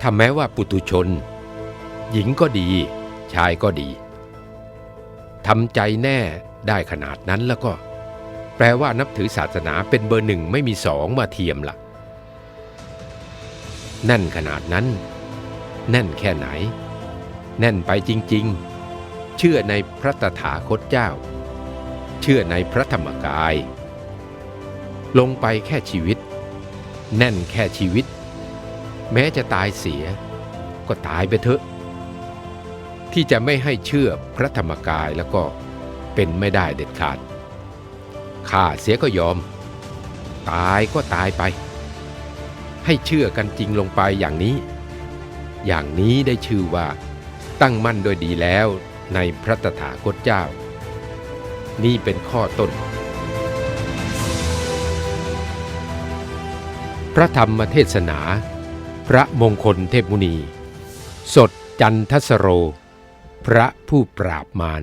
ถ้าแม้ว่าปุตุชน หญิงก็ดี ชายก็ดีทำใจแน่ได้ขนาดนั้นแล้วก็ แปลว่านับถือศาสนาเป็นเบอร์หนึ่งไม่มีสองมาเทียมละ่ะ แน่นขนาดนั้น แน่นแค่ไหน แน่นไปจริง ๆ เชื่อในพระตถาคตเจ้า เชื่อในพระธรรมกาย ลงไปแค่ชีวิต แน่นแค่ชีวิต แม้จะตายเสีย ก็ตายไปเถอะ ที่จะไม่ให้เชื่อพระธรรมกายแล้วก็เป็นไม่ได้เด็ดขาดข้าเสียก็ยอม ตายก็ตายไป ให้เชื่อกันจริงลงไปอย่างนี้ อย่างนี้ได้ชื่อว่า ตั้งมั่นโดยดีแล้วในพระตถาคตเจ้า นี่เป็นข้อต้น พระธรรมเทศนา พระมงคลเทพมุนี สดจันทสโร พระผู้ปราบมาร